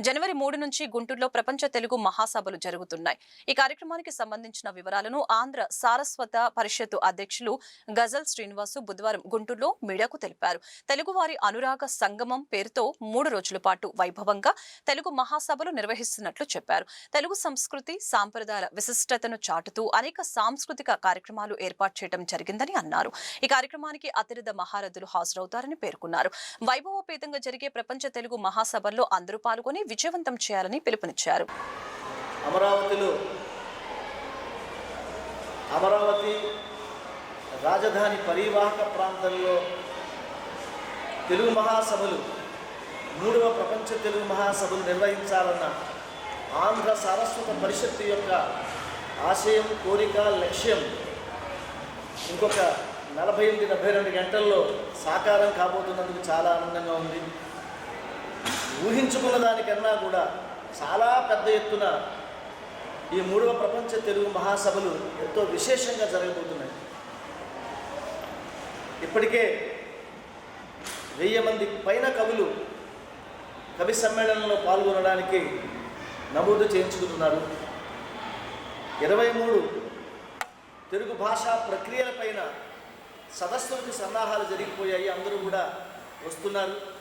జనవరి మూడు నుంచి గుంటూరులో ప్రపంచ తెలుగు మహాసభలు జరుగుతున్నాయి. ఈ కార్యక్రమానికి సంబంధించిన వివరాలను ఆంధ్ర సారస్వత పరిషత్తు అధ్యక్షులు గజల్ శ్రీనివాసు బుధవారం గుంటూరులో మీడియాకు తెలిపారు. తెలుగువారి అనురాగ సంగమం పేరుతో మూడు రోజుల పాటు వైభవంగా తెలుగు మహాసభలు నిర్వహిస్తున్నట్లు చెప్పారు. తెలుగు సంస్కృతి సాంప్రదాయాల విశిష్టతను చాటుతూ అనేక సాంస్కృతిక కార్యక్రమాలు ఏర్పాటు చేయడం జరిగిందని అన్నారు. ఈ కార్యక్రమానికి అతిరథ మహారథులు హాజరవుతారని పేర్కొన్నారు. వైభవపేతంగా జరిగే ప్రపంచ తెలుగు మహాసభల్లో అందరూ పాల్గొని విజయవంతం చేయాలని పిలుపునిచ్చారు. అమరావతిలో అమరావతి రాజధాని పరివాహక ప్రాంతంలో తెలుగు మహాసభలు మూడవ ప్రపంచ తెలుగు మహాసభలు నిర్వహించాలన్న ఆంధ్ర సారస్వత పరిషత్తు యొక్క ఆశయం కోరిక లక్ష్యం ఇంకొక నలభై ఎనిమిది డెబ్బై రెండు గంటల్లో సాకారం కాబోతున్నందుకు చాలా ఆనందంగా ఉంది. ఊహించుకున్న దానికన్నా కూడా చాలా పెద్ద ఎత్తున ఈ మూడవ ప్రపంచ తెలుగు మహాసభలు ఎంతో విశేషంగా జరగబోతున్నాయి. ఇప్పటికే వెయ్యి మంది పైన కవులు కవి సమ్మేళనంలో పాల్గొనడానికి నమోదు చేయించుకుంటున్నారు. ఇరవై మూడు తెలుగు భాషా ప్రక్రియలపైన సదస్సులకు సన్నాహాలు జరిగిపోయాయి. అందరూ కూడా వస్తున్నారు.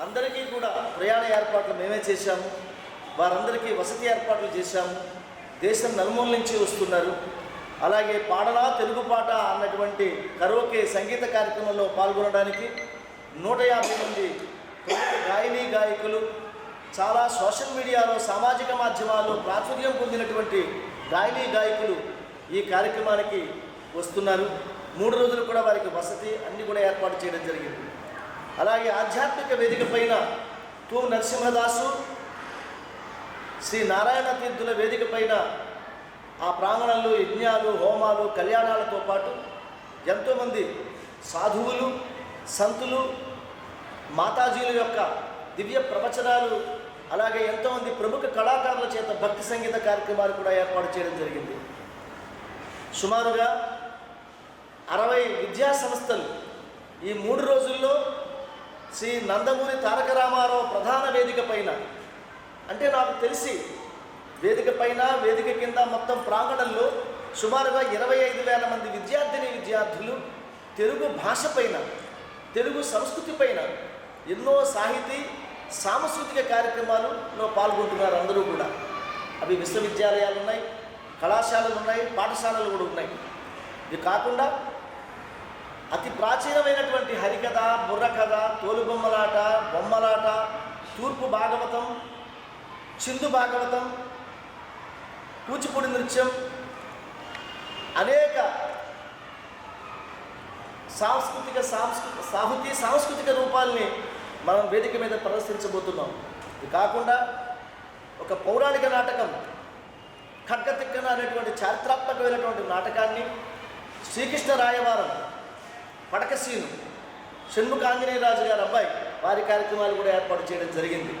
అందరికీ కూడా ప్రయాణ ఏర్పాట్లు మేమే చేశాము. వారందరికీ వసతి ఏర్పాట్లు చేశాము. దేశం నలుమూల నుంచి వస్తున్నారు. అలాగే పాడలా తెలుగు పాట అన్నటువంటి కరోకే సంగీత కార్యక్రమంలో పాల్గొనడానికి నూట యాభై మంది గాయని గాయకులు చాలా సోషల్ మీడియాలో సామాజిక మాధ్యమాల్లో ప్రాచుర్యం పొందినటువంటి గాయని గాయకులు ఈ కార్యక్రమానికి వస్తున్నారు. మూడు రోజులు కూడా వారికి వసతి అన్నీ కూడా ఏర్పాటు చేయడం జరిగింది. అలాగే ఆధ్యాత్మిక వేదిక పైన తూ నరసింహదాసు శ్రీ నారాయణ తీర్థుల వేదిక పైన ఆ ప్రాంగణంలో యజ్ఞాలు హోమాలు కళ్యాణాలతో పాటు ఎంతోమంది సాధువులు సంతులు మాతాజీల యొక్క దివ్య ప్రవచనాలు అలాగే ఎంతోమంది ప్రముఖ కళాకారుల చేత భక్తి సంగీత కార్యక్రమాలు కూడా ఏర్పాటు చేయడం జరిగింది. సుమారుగా అరవై విద్యా సంస్థలు ఈ మూడు రోజుల్లో శ్రీ నందమూరి తారక రామారావు ప్రధాన వేదిక పైన. అంటే నాకు తెలిసి వేదిక పైన వేదిక కింద మొత్తం ప్రాంగణంలో సుమారుగా ఇరవై ఐదు వేల మంది విద్యార్థిని విద్యార్థులు తెలుగు భాష పైన తెలుగు సంస్కృతి పైన ఎన్నో సాహితీ సాంస్కృతిక కార్యక్రమాలలో పాల్గొంటున్నారు అందరూ కూడా. అవి విశ్వవిద్యాలయాలు ఉన్నాయి కళాశాలలు ఉన్నాయి పాఠశాలలు కూడా ఉన్నాయి. ఇది కాకుండా అతి ప్రాచీనమైనటువంటి హరికథ బుర్రకథ తోలుబొమ్మలాట బొమ్మలాట తూర్పు భాగవతం చిందు భాగవతం కూచిపూడి నృత్యం అనేక సాంస్కృతిక సాంస్కృతిక సాహితీ సాంస్కృతిక రూపాల్ని మనం వేదిక మీద ప్రదర్శించబోతున్నాం. ఇది కాకుండా ఒక పౌరాణిక నాటకం ఖడ్గతిక్కన అనేటువంటి చారిత్రాత్మకమైనటువంటి నాటకాన్ని శ్రీకృష్ణ రాయవారం పడకసీను షణ్ముఖ ఆంజనేయరాజు గారు అబ్బాయి. వారి కార్యక్రమాలు కూడా ఏర్పాటు చేయడం జరిగింది.